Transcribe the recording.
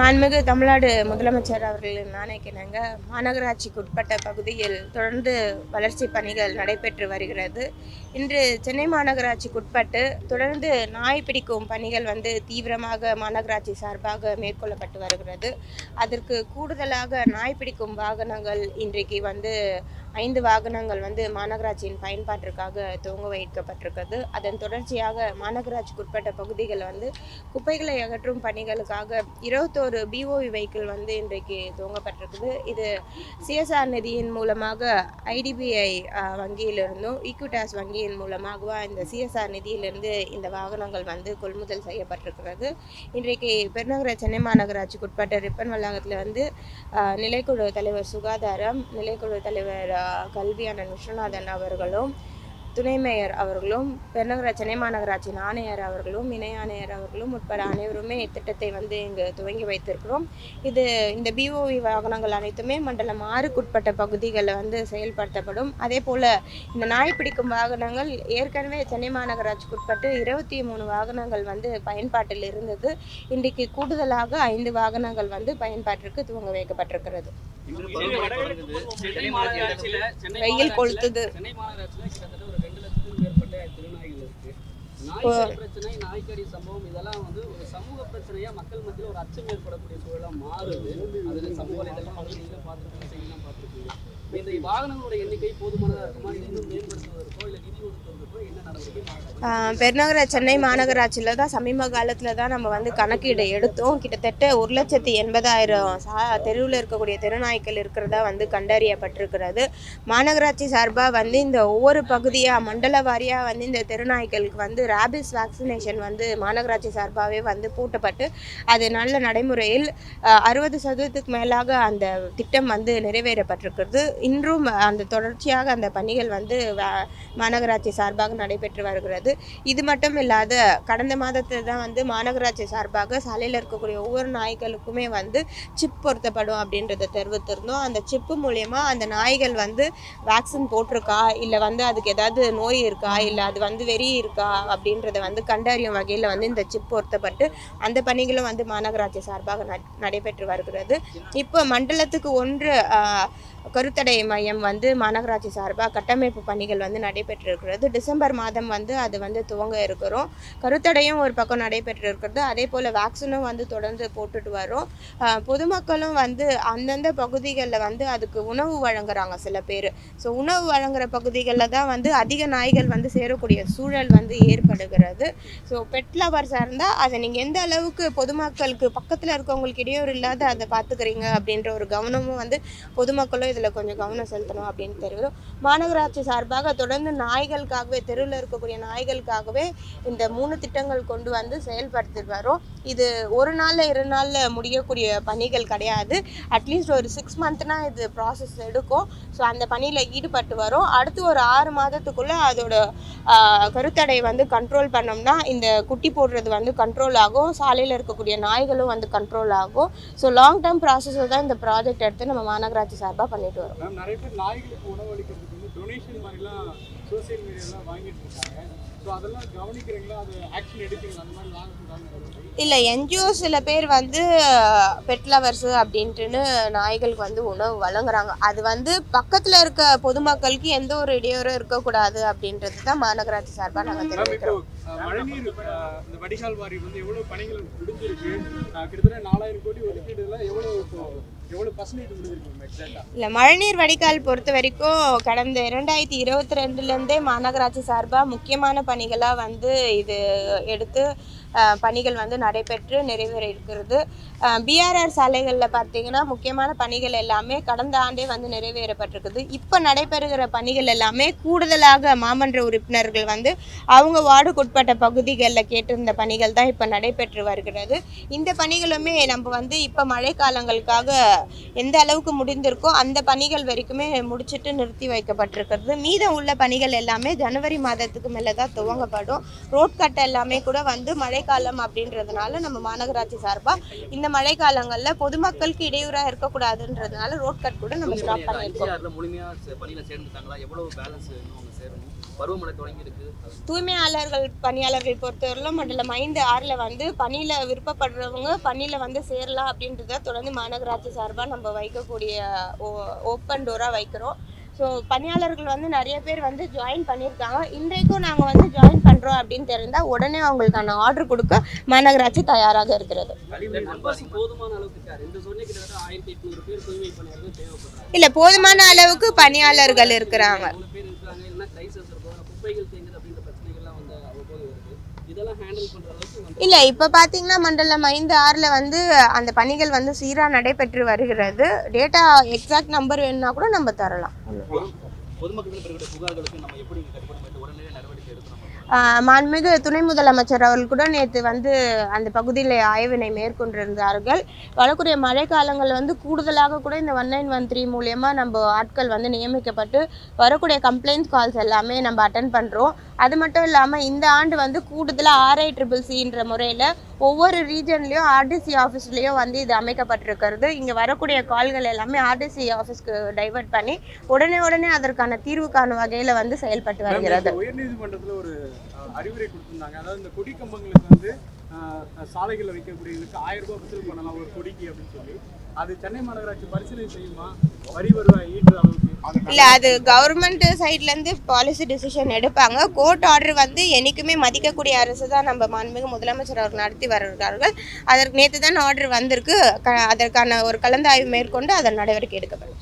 மாண்புமிகு தமிழ்நாடு முதலமைச்சர் அவர்களின் நாணயக்கிணங்க மாநகராட்சிக்கு உட்பட்ட பகுதியில் தொடர்ந்து வளர்ச்சி பணிகள் நடைபெற்று வருகிறது. இன்று சென்னை மாநகராட்சிக்கு உட்பட்டு தொடர்ந்து நாய் பிடிக்கும் பணிகள் வந்து தீவிரமாக மாநகராட்சி சார்பாக மேற்கொள்ளப்பட்டு வருகிறது. அதற்கு கூடுதலாக நாய் பிடிக்கும் வாகனங்கள் இன்றைக்கு வந்து ஐந்து வாகனங்கள் வந்து மாநகராட்சியின் பயன்பாட்டிற்காக துவங்க வைக்கப்பட்டிருக்கிறது. அதன் தொடர்ச்சியாக மாநகராட்சிக்கு உட்பட்ட வந்து குப்பைகளை அகற்றும் பணிகளுக்காக இருபத்தோரு ஒரு பிஓவி வெஹிக்கிள் வந்து இன்றைக்கு துவங்கப்பட்டிருக்குது. இது சிஎஸ்ஆர் நிதியின் மூலமாக ஐடிபிஐ வங்கியிலிருந்தும் ஈக்விட்டாஸ் வங்கியின் மூலமாகவும் இந்த சிஎஸ்ஆர் நிதியிலிருந்து இந்த வாகனங்கள் வந்து கொள்முதல் செய்யப்பட்டிருக்கிறது. இன்றைக்கு பெருநகர சென்னை மாநகராட்சிக்கு உட்பட்ட ரிப்பன் வளாகத்தில் வந்து நிலைக்குழு தலைவர் சுகாதாரம் நிலைக்குழு தலைவர் கல்வியான விஸ்வநாதன் அவர்களும் துணை மேயர் அவர்களும் பெருநகர சென்னை மாநகராட்சியின் ஆணையர் அவர்களும் இணை ஆணையர் அவர்களும் உட்பட அனைவருமே இத்திட்டத்தை வந்து இங்கு துவங்கி வைத்திருக்கிறோம். இது இந்த பிஓவி வாகனங்கள் அனைத்துமே மண்டலம் ஆறுக்குட்பட்ட பகுதிகளில் வந்து செயல்படுத்தப்படும். அதே போல் இந்த நாய் பிடிக்கும் வாகனங்கள் ஏற்கனவே சென்னை மாநகராட்சிக்கு உட்பட்டு இருபத்தி மூணு வாகனங்கள் வந்து பயன்பாட்டில் இருந்தது. இன்றைக்கு கூடுதலாக ஐந்து வாகனங்கள் வந்து பயன்பாட்டிற்கு துவங்க வைக்கப்பட்டிருக்கிறது. வெயில் கொளுத்துது. சென்னை மாநகராட்சியில கிட்டத்தட்ட ஒரு ரெண்டு லட்சத்துக்கும் மேற்பட்ட திருநாய்கள் இருக்கு நாய்கள் பிரச்சனை நாய்க்கடி சம்பவம் இதெல்லாம் வந்து ஒரு சமூக பிரச்சனையா மக்கள் மத்தியில் ஒரு அச்சம் ஏற்படக்கூடிய சூழலா மாறுது. அதுல சமூக நீங்க பார்த்துருக்கீங்க செய்யலாம் பார்த்துருக்கீங்க இப்ப இந்த வாகனங்களோட எண்ணிக்கை போதுமானதா இருக்குமா? இன்னும் மேம்படுத்துவதற்கோ இல்ல நிதி ஒதுக்குவதற்கோ என்ன நடவடிக்கை பெருநகர சென்னை மாநகராட்சியில் தான் சமீப காலத்தில் தான் நம்ம வந்து கணக்கீடு எடுத்தோம். கிட்டத்தட்ட ஒரு லட்சத்தி எண்பதாயிரம் சா தெருவில் இருக்கக்கூடிய தெருநாய்க்கள் இருக்கிறதா வந்து கண்டறியப்பட்டிருக்கிறது. மாநகராட்சி சார்பாக வந்து இந்த ஒவ்வொரு பகுதியாக மண்டல வாரியாக வந்து இந்த தெருநாய்க்களுக்கு வந்து ரேபிஸ் வேக்சினேஷன் வந்து மாநகராட்சி சார்பாகவே வந்து பூட்டப்பட்டு அது நல்ல நடைமுறையில் அறுபது சதவீதத்துக்கு மேலாக அந்த திட்டம் வந்து நிறைவேறப்பட்டிருக்கிறது. இன்றும் அந்த தொடர்ச்சியாக அந்த பணிகள் வந்து மாநகராட்சி சார்பாக நடைபெற்று வருகிறது. இது மட்டும் இல்லாத கடந்த மாதத்தில் தான் வந்து மாநகராட்சி சார்பாக சாலையில் இருக்கக்கூடிய ஒவ்வொரு நாய்களுக்குமே வந்து சிப் பொருத்தப்படும் அப்படின்றத தெரிவித்திருந்தோம். அந்த சிப்பு மூலயமா அந்த நாய்கள் வந்து வேக்சின் போட்டிருக்கா? இல்லை வந்து அதுக்கு ஏதாவது நோய் இருக்கா? இல்லை அது வந்து வெறி இருக்கா? அப்படின்றத வந்து கண்டறியும் வகையில் வந்து இந்த சிப் பொருத்தப்பட்டு அந்த பணிகளும் வந்து மாநகராட்சி சார்பாக நடைபெற்று வருகிறது. இப்போ மண்டலத்துக்கு ஒன்று கருத்தடை மையம் வந்து மாநகராட்சி சார்பாக கட்டமைப்பு பணிகள் வந்து நடைபெற்று இருக்கிறது டிசம்பர் மாதம் வந்து அது வந்து துவங்க இருக்கிறோம். கருத்தடையும் ஒரு பக்கம் நடைபெற்று இருக்கிறது அதே போல் வேக்சினும் வந்து தொடர்ந்து போட்டுட்டு வரோம். பொதுமக்களும் வந்து அந்தந்த பகுதிகளில் வந்து அதுக்கு உணவு வழங்குறாங்க சில பேர். ஸோ உணவு வழங்குற பகுதிகளில் தான் வந்து அதிக நாய்கள் வந்து சேரக்கூடிய சூழல் வந்து ஏற்படும் தேவைப்படுகிறது ஸோ பெட் லவர்ஸாக இருந்தால் அதை நீங்கள் எந்த அளவுக்கு பொதுமக்களுக்கு பக்கத்தில் இருக்கவங்களுக்கு இடையூறு இல்லாத அதை பார்த்துக்கிறீங்க அப்படின்ற ஒரு கவனமும் வந்து பொதுமக்களும் இதில் கொஞ்சம் கவனம் செலுத்தணும் அப்படின்னு தெரியும் மாநகராட்சி சார்பாக தொடர்ந்து நாய்களுக்காகவே தெருவில் இருக்கக்கூடிய நாய்களுக்காகவே இந்த மூணு திட்டங்கள் கொண்டு வந்து செயல்படுத்திட்டு வரோம். இது ஒரு நாளில் இரு நாளில் முடியக்கூடிய பணிகள் கிடையாது. அட்லீஸ்ட் ஒரு சிக்ஸ் மந்த்னா இது ப்ராசஸ் எடுக்கும். ஸோ அந்த பணியில் ஈடுபட்டு வரும். அடுத்து ஒரு ஆறு மாதத்துக்குள்ளே அதோட கருத்தடை வந்து கண்ட்ரோல் பண்ணோம்னா இந்த குட்டி போடுறது வந்து கண்ட்ரோல் ஆகும். சாலையில் இருக்கக்கூடிய நாய்களும் வந்து கண்ட்ரோல் ஆகும். ஸோ லாங் டேர்ம் ப்ராசஸில் தான் இந்த ப்ராஜெக்ட் எடுத்து நம்ம மாநகராட்சி சார்பாக பண்ணிட்டு வரோம். நிறைய பேர் நாய்களுக்கு உணவு அளிக்கிறதுக்கு வந்து டொனேஷன் மாதிரிலாம் சோசியல் மீடியாலாம் வாங்கிட்டு இருக்காங்க. இல்லை என்ஜிஓ சில பேர் வந்து பெட் லவர்ஸு அப்படின்ட்டுன்னு நாய்களுக்கு வந்து உணவு வழங்குறாங்க. அது வந்து பக்கத்தில் இருக்க பொதுமக்களுக்கு எந்த ஒரு இடையூறும் இருக்கக்கூடாது அப்படின்றது தான் மாநகராட்சி சார்பாக நாங்கள் தெரிவிக்கிறோம். வடிகால் வாரி வந்து எவ்வளவு பணிகள் முடிஞ்சிருக்கு? கிட்டத்தட்ட நாலாயிரம் கோடி ஒதுக்கீடுல எவ்வளவு இல்லை மழைநீர் வடிகால் பொறுத்த வரைக்கும் கடந்த இரண்டாயிரத்தி இருபத்தி ரெண்டுலேருந்தே மாநகராட்சி சார்பாக முக்கியமான பணிகளாக வந்து இது எடுத்து பணிகள் வந்து நடைபெற்று நிறைவேற இருக்கிறது. பிஆர்ஆர் சாலைகளில் பார்த்தீங்கன்னா முக்கியமான பணிகள் எல்லாமே கடந்த ஆண்டே வந்து நிறைவேறப்பட்டிருக்குது. இப்போ நடைபெறுகிற பணிகள் எல்லாமே கூடுதலாக மாமன்ற உறுப்பினர்கள் வந்து அவங்க வார்டுக்குட்பட்ட பகுதிகளில் கேட்டிருந்த பணிகள் தான் இப்போ நடைபெற்று வருகிறது. இந்த பணிகளுமே நம்ம வந்து இப்போ மழைக்காலங்களுக்காக எந்த அளவுக்கு முடிந்திருக்கோ அந்த பணிகள் வரைக்குமே முடிச்சிட்டு நிறுத்தி வைக்கப்பட்டிருக்கிறது. மீதம் உள்ள பணிகள் எல்லாமே ஜனவரி மாதத்துக்கு மேலே தான் துவங்கப்படும். ரோட் கட் எல்லாமே கூட வந்து மழைக்காலம் அப்படின்றதுனால நம்ம மாநகராட்சி சார்பாக இந்த மழைக்காலங்களில் பொதுமக்களுக்கு இடையூறாக இருக்கக்கூடாதுன்றதுனால ரோட் கட் கூட நம்ம ஸ்டாப் பண்ணியிருக்கோம் பணியில சேர்ந்துட்டாங்களா? பேலன்ஸ் அவங்க சேரணும்? பருவமழை தூய்மையாளர்கள் பணியாளர்கள் பொறுத்தவரையிலும் மண்டலம் ஐந்து ஆறில் வந்து பணியில் விருப்பப்படுறவங்க பணியில் வந்து சேரலாம் அப்படின்றத தொடர்ந்து மாநகராட்சி சார்பாக நம்ம வைக்கக்கூடிய ஓ ஓப்பன் டோராக வைக்கிறோம். ஸோ பணியாளர்கள் வந்து நிறைய பேர் வந்து ஜாயின் பண்ணியிருக்காங்க. இன்றைக்கும் நாங்கள் வந்து ஜாயின் பண்ணுறோம் அப்படின்னு தெரிந்தால் உடனே அவங்களுக்கான ஆர்டர் கொடுக்க மாநகராட்சி தயாராக இருக்கிறது. இல்லை போதுமான அளவுக்கு பணியாளர்கள் இருக்கிறாங்க. இல்லை இப்போ பார்த்தீங்கன்னா மண்டலம் ஐந்து ஆறில் வந்து அந்த பணிகள் வந்து சீராக நடைபெற்று வருகிறது. டேட்டா எக்ஸாக்ட் நம்பர் வேணும்னா கூட நம்ம தரலாம். மாண்புமிகு துணை முதலமைச்சர் அவர்கள் கூட நேற்று வந்து அந்த பகுதியில் ஆய்வினை மேற்கொண்டிருந்தார்கள். வரக்கூடிய மழை காலங்கள் வந்து கூடுதலாக கூட இந்த ஒன் நைன் ஒன் த்ரீ மூலியமாக நம்ம ஆட்கள் வந்து நியமிக்கப்பட்டு வரக்கூடிய கம்ப்ளைண்ட் கால்ஸ் எல்லாமே நம்ம அட்டன் பண்ணுறோம் அது மட்டும் இல்லாமல் இந்த ஆண்டு வந்து கூடுதலாக ஆர்ஐ ட்ரிபிள் சின்ற முறையில் ஒவ்வொரு ரீஜன்லேயும் ஆர்டிசி ஆஃபீஸ்லேயும் வந்து இது அமைக்கப்பட்டிருக்கிறது. இங்கே வரக்கூடிய கால்கள் எல்லாமே ஆர்டிசி ஆஃபீஸ்க்கு டைவர்ட் பண்ணி உடனே உடனே அதற்கான தீர்வு காணும் வகையில் வந்து செயல்பட்டு வருகிறது. உயர்நீதிமன்றத்துல ஒரு அறிவுரை கொடுத்திருந்தாங்க. அதாவது இந்த கொடி கம்பங்களுக்கு வந்து சாலைகளில் வைக்கக்கூடியதுக்கு ஆயிரம் ரூபாய் வசூல் பண்ணலாம் ஒரு கொடிக்கு அப்படின்னு சொல்லி. அது சென்னை மாநகராட்சி பரிசீலனை செய்யுமா? வரி வருவாய் ஈட்டுற அளவுக்கு? இல்லை அது கவர்மெண்ட் சைட்லேருந்து பாலிசி டிசிஷன் எடுப்பாங்க. கோர்ட் ஆர்டர் வந்து என்றைக்குமே மதிக்கக்கூடிய அரசு தான் நம்ம மாண்புமிகு முதலமைச்சர் அவர் நடத்தி வருகிறார்கள். அதற்கு நேற்று தான் ஆர்டர் வந்திருக்கு. க அதற்கான ஒரு கலந்தாய்வு மேற்கொண்டு அதன் நடவடிக்கை எடுக்கப்படும்.